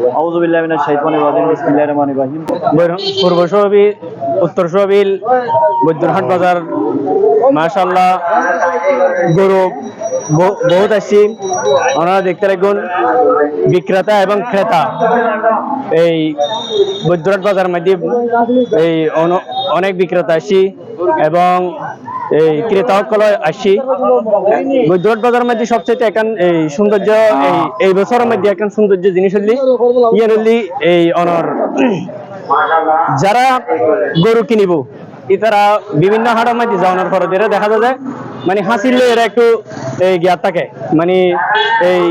আউযুবিল্লাহি মিনাশ শাইতানির রাজিম, বিসমিল্লাহির রহমানির রহিম। পূর্ব সহবিল উত্তর সহবিল বৈদ্যরহাট বাজার মাশাল্লাহ গরু বহুত আসছি। ওনারা দেখতে লাগুন বিক্রেতা এবং ক্রেতা। এই বৈদ্যরহাট বাজার মধ্যে এই অন- অনেক বিক্রেতা আসছি এবং এই ক্রেতা সকল আসছি বৈদ্যরহাট বাজার মধ্যে সবচেয়ে এখন এই সৌন্দর্য, এই বছরের মধ্যে এখন সৌন্দর্য জিনিস হলি ইয়ে হলি এই অনর। যারা গরু কিনিব তারা বিভিন্ন হাটের মধ্যে যাওয়ানোর পরে এরা দেখা যায় মানে হাসিলে এরা একটু এই জ্ঞাত থাকে। মানে এই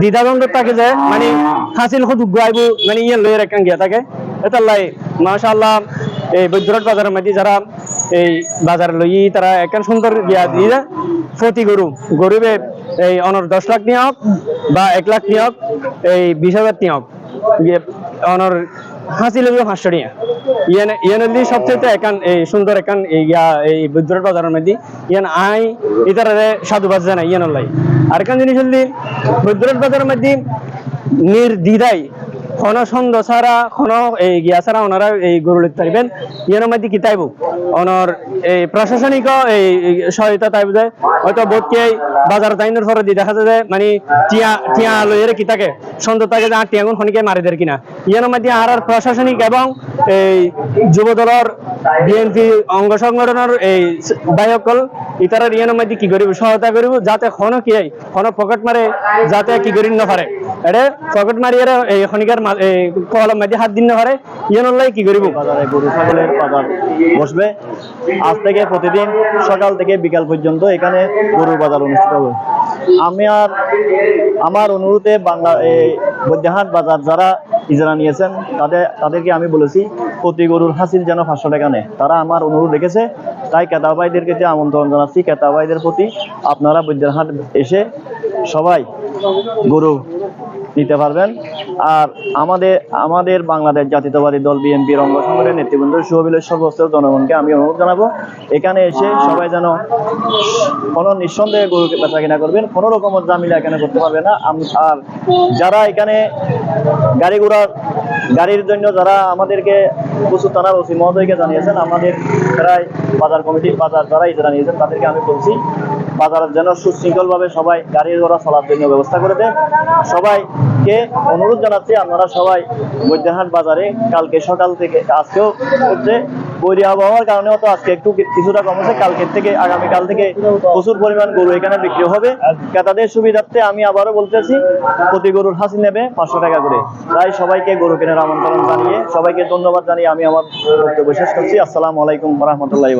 দ্বিধাদ্বন্দ্ব থাকে যে মানে হাসিল হতো গাইব মানে ইয়ে লয়ের একটা গিয়া থাকে। এটা লাই, মাশাআল্লাহ এই বৈদ্যরাট বাজারের মধ্যে যারা এই বাজার লই তারা একখান সুন্দর গিয়া দিয়ে প্রতি গরু, গরিবে এই অনর দশ লাখ নিয়ে বা এক লাখ নিয়ে এই বিশ হাজার নিয়ে হোক অনর হাসি লাগবে পাঁচশো নিয়ে। ইয়ান সবচেয়ে একান এই সুন্দর একান ইয়া এই বৈদ্যরাট বাজারের মধ্যে ইয়ান আই ইতারে সাধুবাদ জানাই ইয়ান লাই। আর কান জিনিস হলি বৈদ্যরাট বাজারের মধ্যে নির্দ্বিধাই কোন ছন্দ ছাড়া এই গিয়া ছাড়া ওনারা এই গরু লিখতে পারবেন ইয়ানোর মধ্যে কি তাইব? ওনার এই প্রশাসনিক এই সহায়তা তাইব যায় হয়তো বাজার তাইনের ফরে দি দেখা যায় যে মানে টিয়া টিয়া কি থাকে ছন্দ থাকে যে আর টিয়া গুণ খনিকে মারি দের কিনা। ইয়ানোর মধ্যে আর প্রশাসনিক এবং এই যুব দলের বিএনপি অঙ্গ সংগঠনের এই বায়কল ইতারার ইয়ানোর মধ্যে কি করিব সহায়তা করিব যাতে খন কি খন পকেট মারে যাতে কি করি না পারে এরে পকেট মারি এরে এই খনিকার মা- এই কলম মাঝে হাত দিন পারে ইয়ানোর কি করিব বাজারে গরু ছাগলের বাজার বসবে। আজ থেকে প্রতিদিন সকাল থেকে বিকাল পর্যন্ত এখানে গরুর বাজার অনুষ্ঠিত হবে আমি আর আমার অনুরোধে বাংলা এই বৈদ্যহাট বাজার যারা ইজরা নিয়েছেন তাদের তাদেরকে আমি বলেছি প্রতি গরুর হাসিল যেন পাঁচশো টাকা নেয় তারা আমার অনুরোধ রেখেছে, তাই কেতাবাইদেরকে যে আমন্ত্রণ জানাচ্ছি। কেতাবাইদের প্রতি আপনারা বৈদ্যহাট এসে সবাই গরু নিতে পারবেন। আর আমাদের আমাদের বাংলাদেশ জাতীয়তাবাদী দল বিএনপির অঙ্গ সংগঠনের নেতৃবৃন্দ সুহবিলের সর্বস্তর জনগণকে আমি অনুরোধ জানাব, এখানে এসে সবাই যেন কোনো নিঃসন্দেহে গরু বেচা কিনা করবেন, কোনো রকমের জামিলা এখানে করতে পারবে না। আর যারা এখানে গাড়ি ঘোড়ার, গাড়ির জন্য যারা আমাদেরকে প্রচুর থানার ওসি মহোদয়কে জানিয়েছেন, আমাদের প্রায় বাজার কমিটি বাজার যারা ইজারা নিয়েছেন তাদেরকে আমি বলছি বাজার যেন সুশৃঙ্খলভাবে সবাই গাড়ি ঘোড়া চলার জন্য ব্যবস্থা করে দেন। সবাইকে অনুরোধ জানাচ্ছি, আপনারা সবাই মধ্যহাট বাজারে কালকে সকাল থেকে, আজকেও হচ্ছে বৈরী আবহাওয়ার কারণে তো আজকে একটু কিছুটা কমেছে। কালকের থেকে, আগামীকাল থেকে প্রচুর পরিমাণ গরু এখানে বিক্রি হবে। ক্রেতাদের সুবিধার্থে আমি আবারও বলতেছি প্রতি গরুর হাসি নেবে পাঁচশো টাকা করে। তাই সবাইকে গরু কেনার আমন্ত্রণ জানিয়ে, সবাইকে ধন্যবাদ জানিয়ে আমি আমার বক্তব্য শেষ করছি। আসসালামু আলাইকুম রহমতুল্লাহ